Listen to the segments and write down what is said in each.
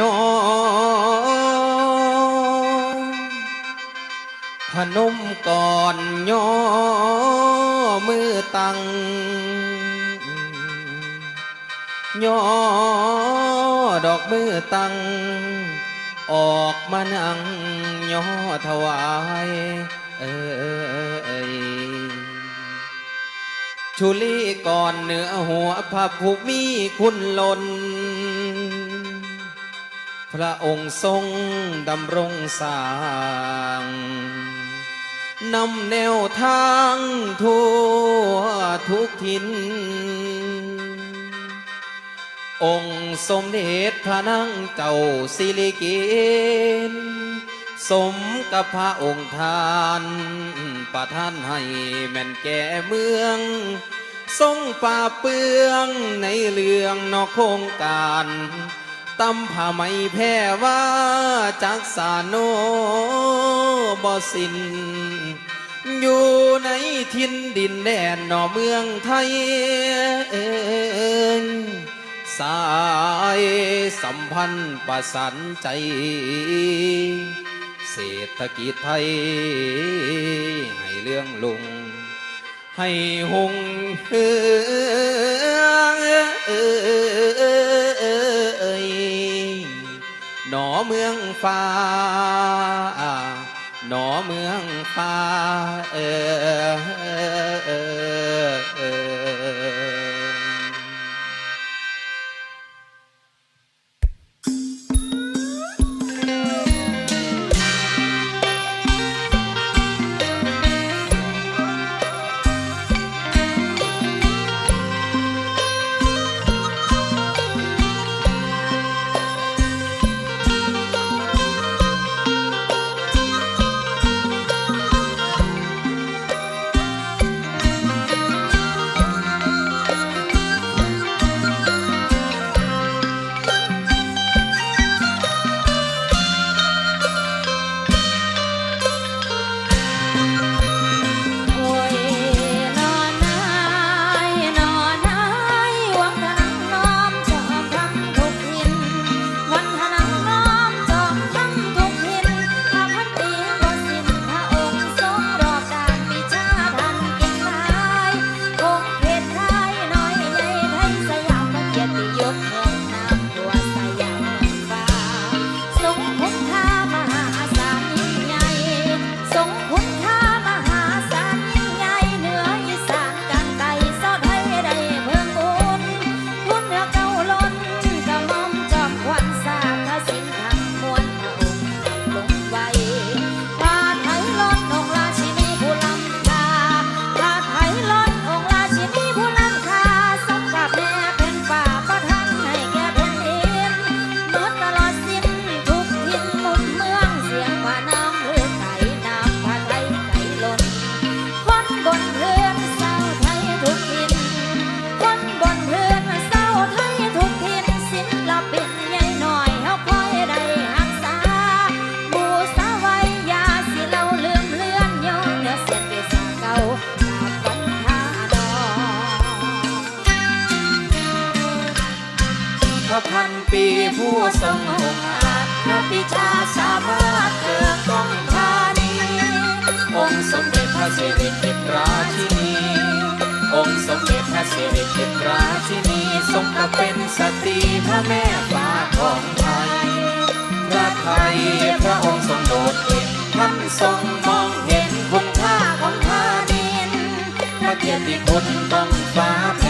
น้อพนมก่อนย่อมือตั้งย่อดอกมือตั้งออกมานั่งย่อถวาย เอ่ยชุลีก่อนเหนือหัวพระภูมิคุณลน พระองค์ทรงดำรงสร้างนำแนวทางทั่วทุกทิน องค์สมเด็จพระนางเจ้าสิริกินสมกับพระองค์ทานประท่านให้แม่นแก่เมือง ทรงป่าเปืองในเรื่องนอกโครงการ ตำผ้าไหมแพ่ว่าจักสาโนบ่สิน อยู่ในทินดินแดนนอเมืองไทย สายสัมพันธ์ประสานใจ เศรษฐกิจไทย ให้เรื่องลุงให้หงเฮือ หนอเมืองฟ้า หนอเมืองฟ้า เออ พระพันปีผู้ทรงองค์อาจพระปิชาสามารถเกิดกองธานีองค์สมเด็จพระสิริกิติราชินีองค์สมเด็จพระสิริกิติราชินีทรงกับเป็นสตรีพระแม่ฟ้าของไทยพระไทยพระองค์ทรงโดดเด่นท่านทรงมองเห็นคุณค่าของธานินพระเกียรติคุณต้องฟ้าแผ่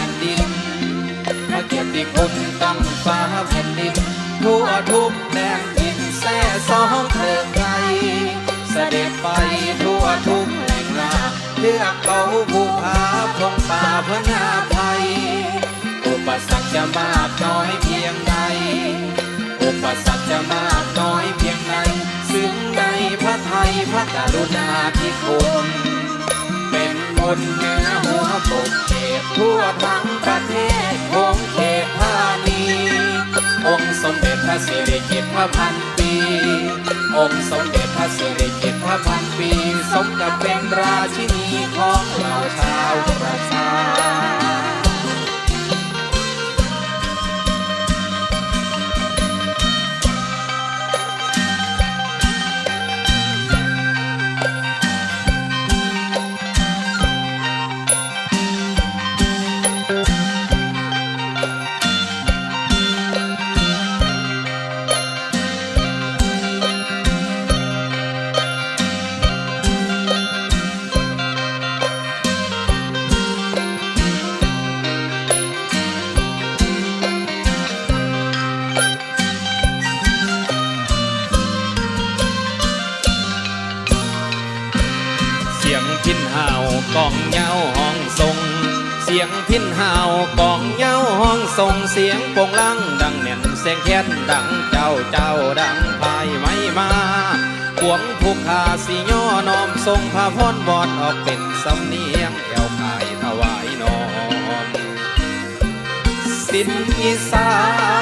เกียรติคุณต้องฟ้าแผ่นดินทั่วทุกแดนดินแส่สองเทิงไกลเสด็จไปทั่วทุกแหล่งลาเลือกเขาผู้พาพงป่าพนาภัย อุปสรรคจะมากน้อยเพียงใดอุปสรรคจะมากน้อยเพียงใดซึ่งในพระไทยพระกรุณาธิคุณเป็นบนเนือหัวปกเขตทั่วทั้งประเทศของ ระสิริกิติ์พระพันปี องค์สมเด็จพระสิริกิติ์พระพันปี สมกับเป็น ยงพินหาวกองเหย้าห้องส่งเสียงโปงลังดังแน่นเสียงแค้นดังเจ้าเจ้าดังพายไม่มาขวงผูกขาสีย่อน้อมทรงพาพรบอดออกเป็นสำเนียงแอวขายถวายนอมสินอีสาน